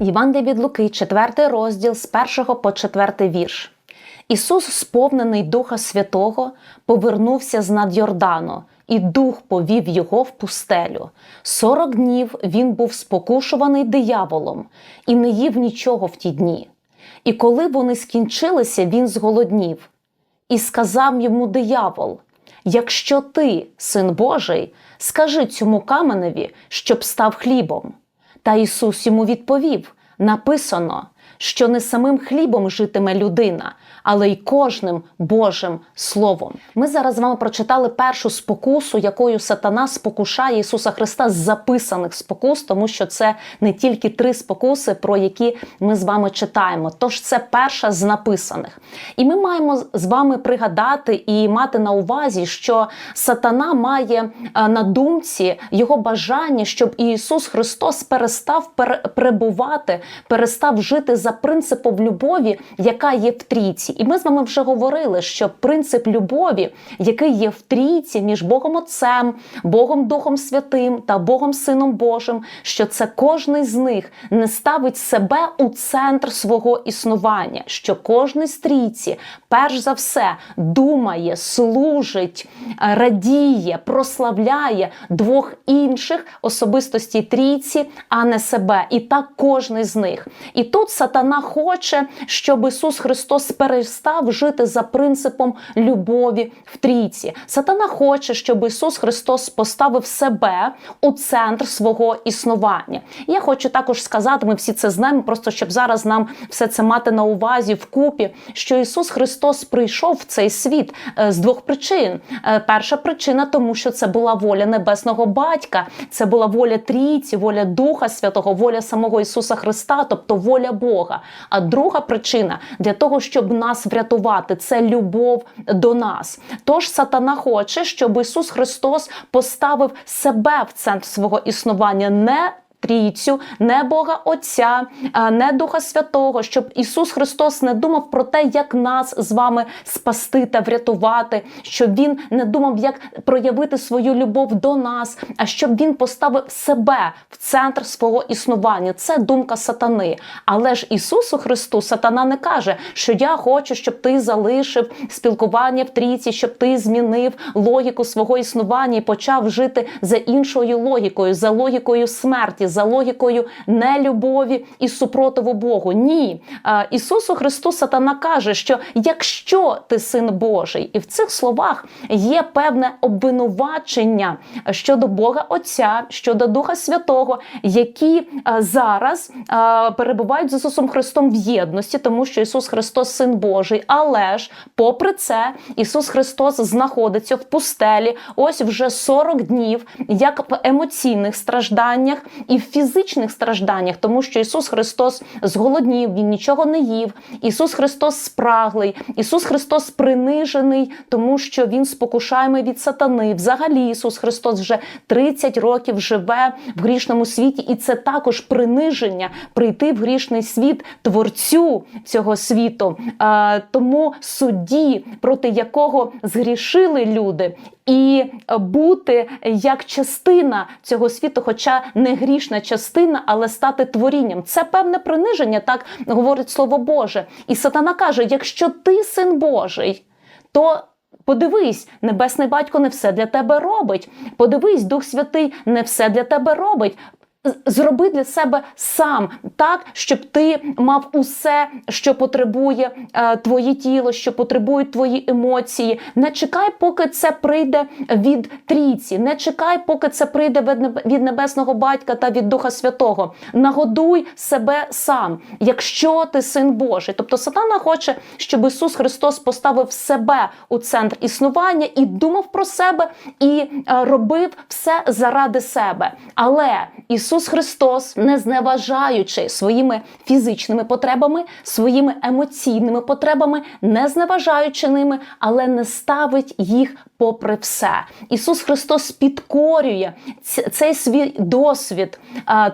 Євангелія від Луки, 4 розділ з 1 по 4 вірш. Ісус, сповнений Духа Святого, повернувся з над Йордану, і дух повів його в пустелю. Сорок днів він був спокушуваний дияволом і не їв нічого в ті дні. І коли вони скінчилися, він зголоднів. І сказав йому диявол: Якщо ти, син Божий, скажи цьому каменеві, щоб став хлібом. Та Ісус йому відповів: написано, що не самим хлібом житиме людина, але й кожним Божим Словом. Ми зараз з вами прочитали першу спокусу, якою сатана спокушає Ісуса Христа з записаних спокус, тому що це не тільки три спокуси, про які ми з вами читаємо. Тож це перша з написаних. І ми маємо з вами пригадати і мати на увазі, що сатана має е, на думці його бажання, щоб Ісус Христос перестав перебувати, перестав жити за принципом любові, яка є в трійці. І ми з вами вже говорили, що принцип любові, який є в трійці між Богом Отцем, Богом Духом Святим та Богом Сином Божим, що це кожний з них не ставить себе у центр свого існування, що кожний з трійці, перш за все, думає, служить, радіє, прославляє двох інших особистостей трійці, а не себе. І так кожний з них. І тут сатана хоче, щоб Ісус Христос перестав жити за принципом любові в трійці. Сатана хоче, щоб Ісус Христос поставив себе у центр свого існування. Я хочу також сказати, ми всі це знаємо, просто щоб зараз нам все це мати на увазі вкупі, що Ісус Христос прийшов в цей світ е, з двох причин. Е, Перша причина, тому що це була воля небесного батька, це була воля трійці, воля Духа Святого, воля самого Ісуса Христа, тобто воля Бога. А друга причина для того, щоб нас врятувати, це любов до нас. Тож сатана хоче, щоб Ісус Христос поставив себе в центр свого існування, не Трійцю, не Бога Отця, не Духа Святого, щоб Ісус Христос не думав про те, як нас з вами спасти та врятувати, щоб Він не думав, як проявити свою любов до нас, а щоб Він поставив себе в центр свого існування. Це думка сатани. Але ж Ісусу Христу Сатана не каже, що я хочу, щоб ти залишив спілкування в трійці, щоб ти змінив логіку свого існування і почав жити за іншою логікою, за логікою смерті за логікою нелюбові і супротиву Богу. Ні, Ісусу Христу Сатана каже, що якщо ти син Божий, і в цих словах є певне обвинувачення щодо Бога Отця, щодо Духа Святого, які зараз перебувають з Ісусом Христом в єдності, тому що Ісус Христос син Божий, але ж, попри це, Ісус Христос знаходиться в пустелі. Ось вже 40 днів, як в емоційних стражданнях і фізичних стражданнях, тому що Ісус Христос зголоднів, Він нічого не їв. Ісус Христос спраглий, Ісус Христос принижений, тому що Він спокушаємий від сатани. Взагалі, Ісус Христос вже 30 років живе в грішному світі, і це також приниження прийти в грішний світ творцю цього світу, тому судді, проти якого згрішили люди, і бути як частина цього світу, хоча не грішна частина, але стати творінням. Це певне приниження, так говорить Слово Боже. І сатана каже: якщо ти син Божий, то Подивись, небесний батько не все для тебе робить. Подивись, Дух Святий не все для тебе робить. Зроби для себе сам так, щоб ти мав усе, що потребує е, твоє тіло, що потребують твої емоції. Не чекай, поки це прийде від трійці. Не чекай, поки це прийде від небесного батька та від Духа Святого. Нагодуй себе сам, якщо ти син Божий. Тобто Сатана хоче, щоб Ісус Христос поставив себе у центр існування і думав про себе, і е, робив все заради себе. Але Ісус. Ісус Христос, не зневажаючи своїми фізичними потребами, своїми емоційними потребами, не зневажаючи ними, але не ставить їх попри все. Ісус Христос підкорює цей свій досвід.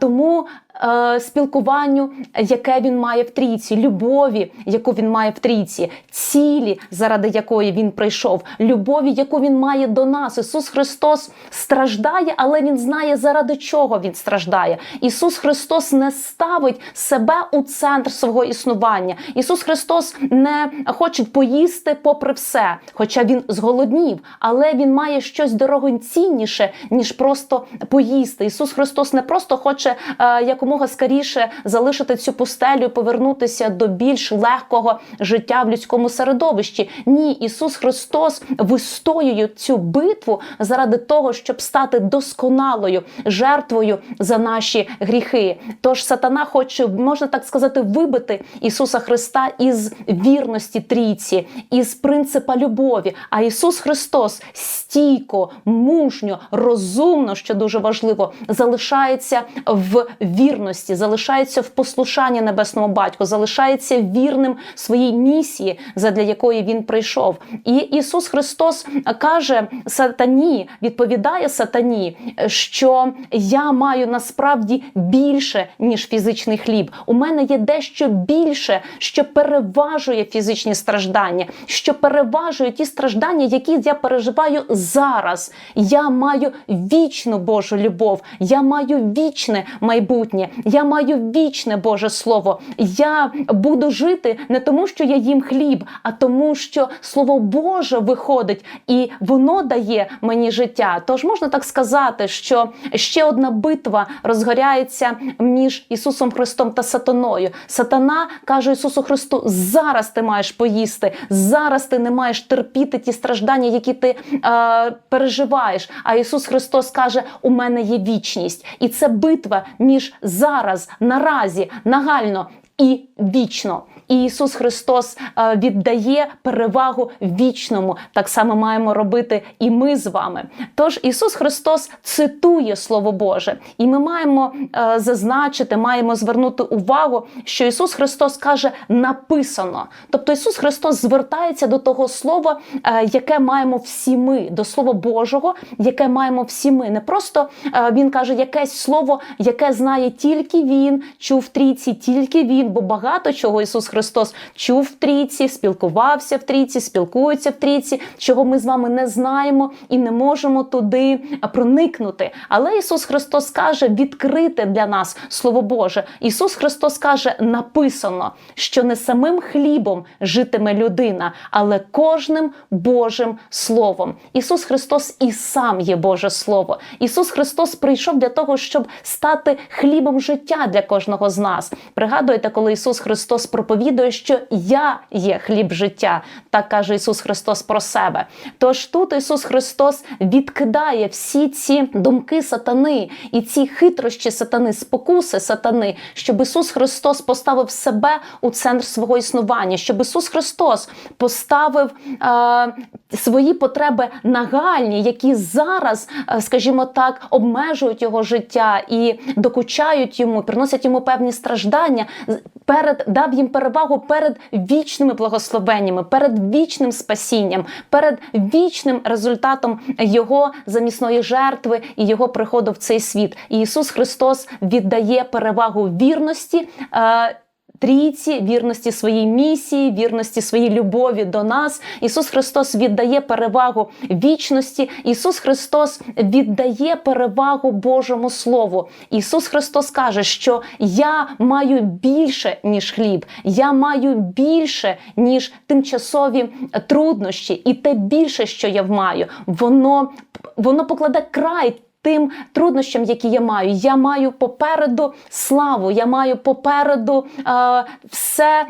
Тому е, спілкуванню, яке він має в трійці, любові, яку він має в трійці, цілі, заради якої він прийшов, любові, яку він має до нас. Ісус Христос страждає, але Він знає, заради чого Він страждає. Ісус Христос не ставить себе у центр свого існування. Ісус Христос не хоче поїсти попри все, хоча Він зголоднів, але Він має щось дорогоцінніше, ніж просто поїсти. Ісус Христос не просто хоче е, якомога скоріше залишити цю пустелю, повернутися до більш легкого життя в людському середовищі. Ні, Ісус Христос вистоює цю битву заради того, щоб стати досконалою жертвою за наші гріхи. Тож сатана хоче, можна так сказати, вибити Ісуса Христа із вірності трійці, із принципа любові. А Ісус Христос стійко, мужньо, розумно, що дуже важливо, залишається в вірності, залишається в послушанні небесному батьку, залишається вірним своїй місії, задля якої він прийшов. І Ісус Христос каже сатані, відповідає сатані, що я маю насправді більше ніж фізичний хліб. У мене є дещо більше, що переважує фізичні страждання, що переважує ті страждання, які я переживаю зараз. Я маю вічну Божу любов, я маю вічне майбутнє, я маю вічне Боже Слово. Я буду жити не тому, що я їм хліб, а тому, що Слово Боже виходить і воно дає мені життя. Тож можна так сказати, що ще одна битва розгоряється між Ісусом Христом та Сатаною. Сатана каже Ісусу Христу: зараз ти маєш поїсти, зараз ти не маєш терпіти ті страждання, які ти е, переживаєш. А Ісус Христос каже: у мене є вічність, і це битва між зараз, наразі, нагально. І вічно, і Ісус Христос е, віддає перевагу вічному. Так само маємо робити і ми з вами. Тож Ісус Христос цитує Слово Боже, і ми маємо е, зазначити, маємо звернути увагу, що Ісус Христос каже написано. Тобто Ісус Христос звертається до того слова, е, яке маємо всі ми, до Слова Божого, яке маємо всі ми. Не просто Він каже якесь слово, яке знає тільки Він, чув трійці, тільки Він, бо багато чого Ісус Христос чув в трійці, спілкувався в трійці, спілкується в трійці, чого ми з вами не знаємо і не можемо туди проникнути. Але Ісус Христос каже відкрите для нас Слово Боже. Ісус Христос каже, написано, що не самим хлібом житиме людина, але кожним Божим Словом. Ісус Христос і сам є Боже Слово. Ісус Христос прийшов для того, щоб стати хлібом життя для кожного з нас. Пригадуєте, коли Ісус Христос проповідує, що я є хліб життя, так каже Ісус Христос про себе. Тож тут Ісус Христос відкидає всі ці думки сатани і ці хитрощі сатани, спокуси сатани, щоб Ісус Христос поставив себе у центр свого існування, щоб Ісус Христос поставив е, свої потреби нагальні, які зараз, е, скажімо так, обмежують його життя і докучають йому, приносять йому певні страждання перед дав їм перевагу перед вічними благословеннями, перед вічним спасінням, перед вічним результатом його замісної жертви і його приходу в цей світ. І Ісус Христос віддає перевагу вірності. Е, Трійці, вірності своїй місії, вірності своїй любові до нас. Ісус Христос віддає перевагу вічності. Ісус Христос віддає перевагу Божому Слову. Ісус Христос каже, що я маю більше, ніж хліб, я маю більше, ніж тимчасові труднощі, і те більше, що я маю, воно, воно покладе край тим труднощам, які я маю. Я маю попереду славу, я маю попереду е, все,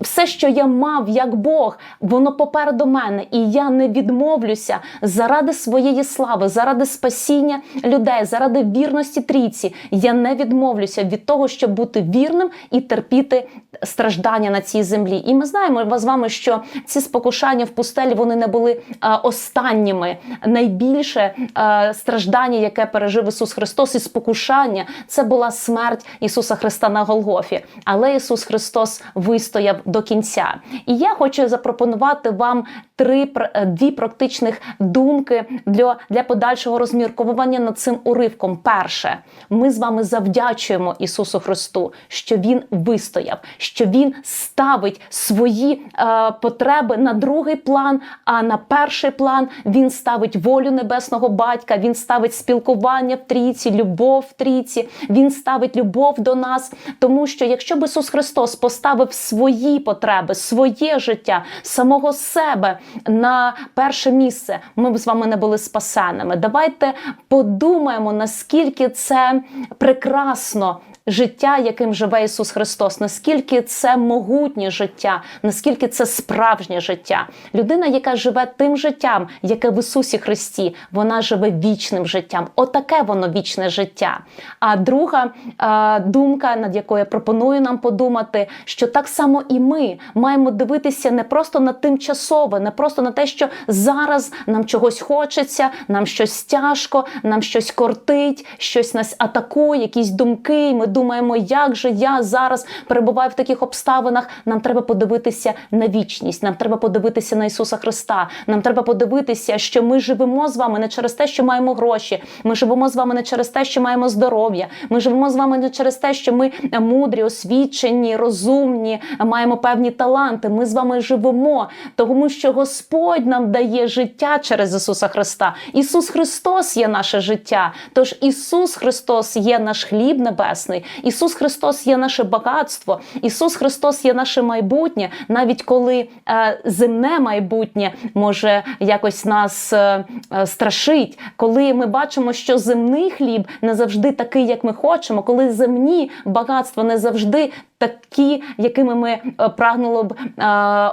все, що я мав як Бог, воно попереду мене. І я не відмовлюся заради своєї слави, заради спасіння людей, заради вірності трійці. Я не відмовлюся від того, щоб бути вірним і терпіти страждання на цій землі. І ми знаємо з вами, що ці спокушання в пустелі вони не були е, останніми. Найбільше е, страждання страждання, яке пережив Ісус Христос, і спокушання це була смерть Ісуса Христа на Голгофі. Але Ісус Христос вистояв до кінця. І я хочу запропонувати вам три е, дві практичних думки для, для подальшого розмірковування над цим уривком. Перше, ми з вами завдячуємо Ісусу Христу, що Він вистояв, що Він ставить свої е, потреби на другий план, а на перший план Він ставить волю небесного батька, Він ставить спілкування в трійці, любов в трійці, Він ставить любов до нас. Тому що якщо б Ісус Христос поставив свої потреби, своє життя, самого себе на перше місце, ми б з вами не були спасеними. Давайте подумаємо, наскільки це прекрасно. Життя, яким живе Ісус Христос, наскільки це могутнє життя, наскільки це справжнє життя. Людина, яка живе тим життям, яке в Ісусі Христі, вона живе вічним життям. Отаке воно вічне життя. А друга е, думка, над якою я пропоную нам подумати, що так само і ми маємо дивитися не просто на тимчасове, не просто на те, що зараз нам чогось хочеться, нам щось тяжко, нам щось кортить, щось нас атакує, якісь думки. і Ми думаємо, як же я зараз перебуваю в таких обставинах. Нам треба подивитися на вічність, нам треба подивитися на Ісуса Христа. Нам треба подивитися, що ми живемо з вами не через те, що маємо гроші. Ми живемо з вами не через те, що маємо здоров'я. Ми живемо з вами не через те, що ми мудрі, освічені, розумні, маємо певні таланти. Ми з вами живемо, тому що Господь нам дає життя через Ісуса Христа. Ісус Христос є наше життя. Тож Ісус Христос є наш хліб небесний. Ісус Христос є наше багатство. Ісус Христос є наше майбутнє, навіть коли е, земне майбутнє може якось нас е, е, страшить, коли ми бачимо, що земний хліб не завжди такий, як ми хочемо, коли земні багатства не завжди такі, якими ми е, прагнули б е,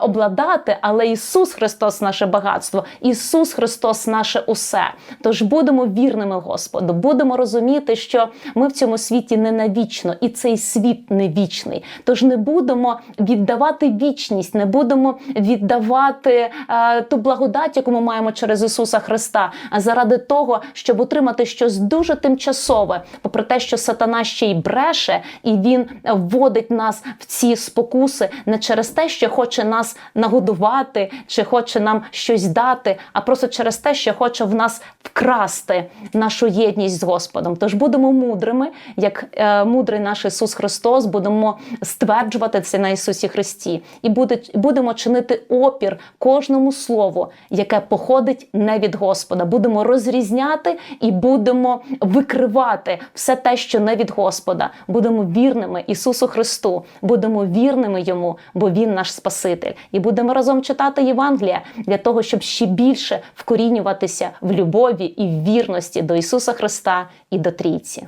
обладати, але Ісус Христос наше багатство, Ісус Христос наше усе. Тож будемо вірними Господу, будемо розуміти, що ми в цьому світі не навічно, і цей світ не вічний. Тож не будемо віддавати вічність, не будемо віддавати е, ту благодать, яку ми маємо через Ісуса Христа, а заради того, щоб отримати щось дуже тимчасове, попри те, що сатана ще й бреше, і він вводить нас в ці спокуси не через те, що хоче нас нагодувати, чи хоче нам щось дати, а просто через те, що хоче в нас вкрасти нашу єдність з Господом. Тож будемо мудрими, як е, мудрий наш Ісус Христос, будемо стверджувати це на Ісусі Христі, і буде, будемо чинити опір кожному слову, яке походить не від Господа. Будемо розрізняти і будемо викривати все те, що не від Господа. Будемо вірними Ісусу Христу, будемо вірними йому, бо Він наш Спаситель. І будемо разом читати Євангелія для того, щоб ще більше вкорінюватися в любові і в вірності до Ісуса Христа і до Трійці.